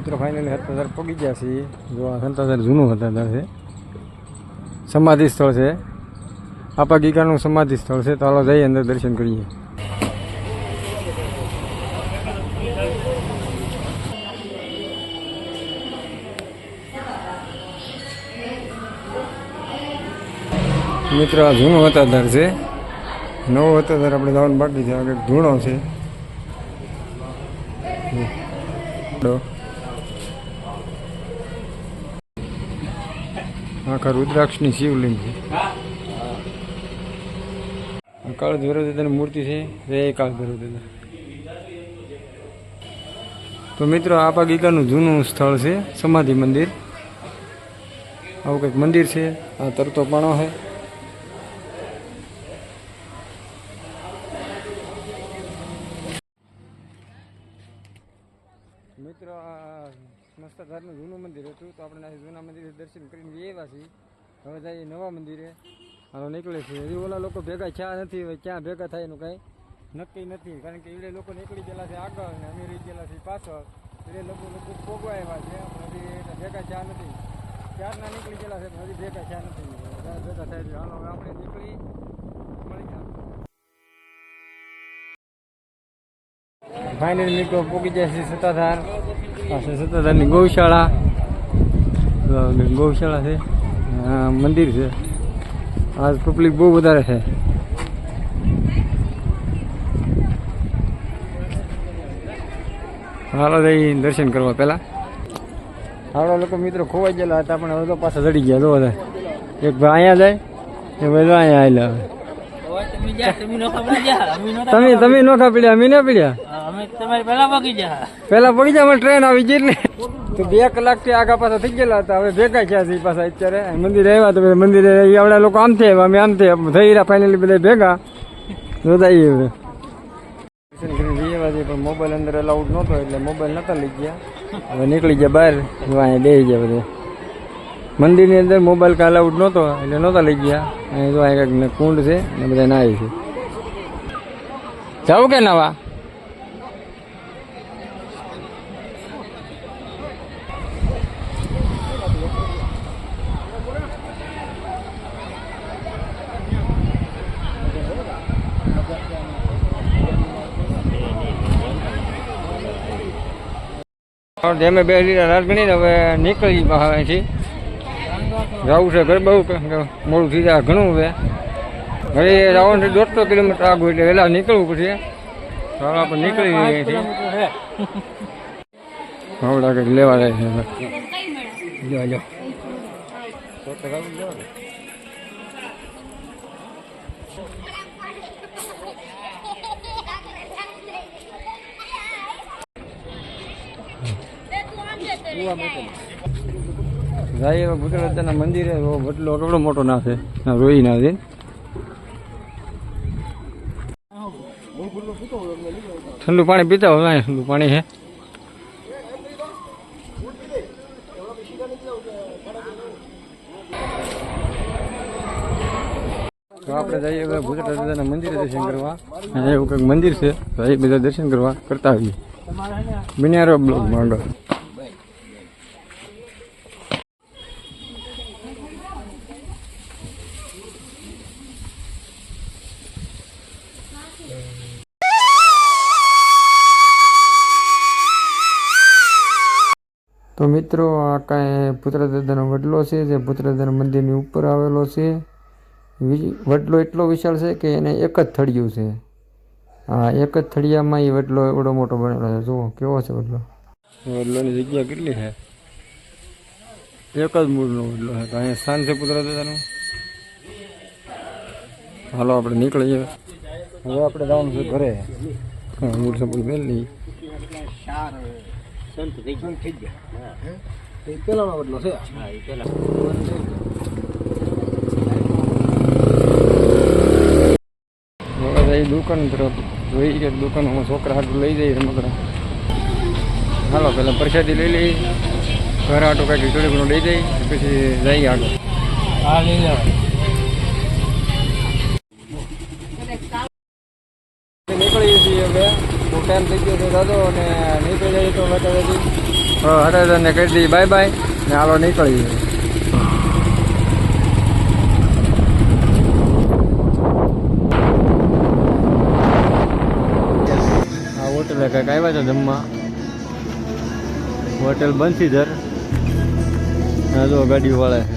સત્તાધાર પગી ગયા છીએ. જો આ સત્તાધાર જૂનું સત્તાધાર છે. સમાધિ સ્થળ છે. આપા ગીકાનું સમાધિ સ્થળ છે. તો હાલો જઈએ અંદર દર્શન કરીએ. મિત્રો, આ જૂનું હતાધાર છે. નવો હતાધાર આપણે જવાનું બાકી છે. આગળ ધૂણો છે. તો આખા રુદ્રાક્ષની શિવલિંગ છે. કાળ ભૈરવદાદાની મૂર્તિ છે, રે કાળ ભૈરવદાદા તો મિત્રો આપા ગીગાનું જૂનું સ્થળ છે, સમાધિ મંદિર. આવું કંઈક મંદિર છે, આ તરતો પાણો છે. મિત્રો, આ મસ્તધારનું જૂનું મંદિર હતું, તો આપણે જૂના મંદિરે દર્શન કરીને આવ્યા છીએ. હવે જઈએ નવા મંદિરે. હાલો, નીકળે છે. હજી ઓલા લોકો ભેગા થયા નથી, હવે ક્યાં ભેગા થાય એનું કાંઈ નક્કી નથી. કારણ કે એવડે લોકો નીકળી ગયેલા છે આગળ અને અમે રહી ગયેલા છીએ પાછળ. એટલે લોકો લોકો પોગવા આવ્યા છે હજી ભેગા થયા નથી. ક્યારના નીકળી ગયેલા છે હજી ભેગા થયા નથી. ભેગા થાય છે. હાલો આપણે નીકળી. ફાઇનલ મિત્રો પૂકી જાય છે સત્તાધાર. પાસે સત્તાધારની ગૌશાળા. ગૌશાળા છે. આ મંદિર છે. આજ પબ્લિક બહુ વધારે છે. હાલો જઈ દર્શન કરવા પહેલાં. આપણા લોકો, મિત્રો, ખોવાઈ ગયેલા હતા, પણ હવે તો પાછા ચડી ગયા તો બધા. એક ભાઈ અહીંયા જાય એ તો અહીંયા આવેલા. તમે તમે નોખા પીડ્યા અમે ના પીડ્યા? પેલા પડી જાય અમે ટ્રેન આવી ગઈ એટલે તો બે કલાકથી આગા પાછા થઈ ગયેલા હતા હવે ભેગા થયા છે પાછા અત્યારે. મંદિરે આવ્યા તો મંદિરે આવડા લોકો આમ થયા અમે આમ થયા. થઈ રહ્યા ફાઇનલી બધા ભેગા. જોતાઈએ હવે. પણ મોબાઈલ અંદર અલાઉડ નહોતો એટલે મોબાઈલ નતા લઈ ગયા. હવે નીકળી ગયા બહાર અહીંયા બેસી ગયા બધા. મંદિરની અંદર મોબાઈલ કાલ આઉટ નહોતો, એટલે નહોતા લઈ ગયા. અહીં તો કંઈક કુંડ છે ને બધા નાય છે. જાવ કે નવા? જેમે બે લીટર રાત ગણીને હવે નીકળી અહીંથી. જવું છે, ઘર બહુ મોડું થઈ જાય, ઘણું હવે હવે રાવણ દોઢસો કિલોમીટર આગળ એટલે વહેલા નીકળવું પડશે સારા પણ નીકળી જઈએ છીએ. હવડા કંઈક લેવા જાય છે જો જો. જો જાય એવા ભૂતરાજાના મંદિરે, એવો વડલો મોટો ના છે રોઈ ના છે. ઠંડુ પાણી પીતા હોય ઠંડુ પાણી છે. તો આપણે જઈએ હવે દાદાના મંદિરે દર્શન કરવા. એવું કંઈક મંદિર છે, તો બધા દર્શન કરવા કરતા આવીએ. બિનારો બ્લોક માંડો. તો મિત્રો, આ કાંઈ પુત્રદાદાનો વડલો છે, જે પુત્રદાદા મંદિરની ઉપર આવેલો છે. વડલો એટલો વિશાળ છે કે એને એક જ થળિયું છે. હા એક જ થળિયામાં એ વડલો એવડો મોટો બનેલો છે. જુઓ, કેવો છે વડલો. વડલોની જગ્યા કેટલી છે? એક જ મૂળનો વડલો છે. અહીંયા સ્થાન છે પુત્રદાદાનું હાલો, આપણે નીકળીએ. હવે આપણે જવાનું છે ઘરે. હા મૂળ સંપૂર્ણ મેળવી પેલાનો બદલો છે હવે જઈ દુકાન તરફ. જોઈ કે દુકાનમાં છોકરા હાટું લઈ જઈ રમકડા. હાલો પહેલાં પ્રસાદી લઈ લઈ. ઘર હાટું કાંઈક ઘણું લઈ જઈ પછી જઈએ આગળ. હા લઈ લેવાય. નીકળીએ છીએ હવે. બહુ ટાઈમ થઈ ગયો છે દાદો અને નીકળી જઈએ તો બતાવે હરેજને કહી દઈએ બાય બાય ને હાલો નીકળીએ. હોટલે કંઈક આવ્યા છે જમવા. હોટેલ બંસીધર હા જો ગાડી વાળા છે.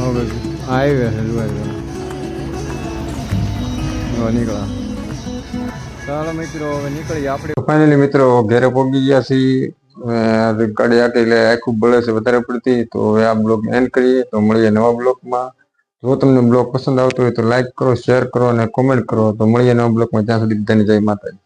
હવે હાઈવે છે નીકળ્યા મિત્રો ફાઇનલી મિત્રો, ઘેરે પહોંચી ગયા છીએ. ગાડી આટી એટલે આખું બળે છે વધારે પડતી. તો હવે આ બ્લોગ એન્ડ કરીએ. તો મળીએ નવા બ્લોગમાં. જો તમને બ્લોગ પસંદ આવતો હોય તો લાઈક કરો શેર કરો અને કોમેન્ટ કરો. તો મળીએ નવા બ્લોગમાં. ત્યાં સુધી બધાની જય માતાજી.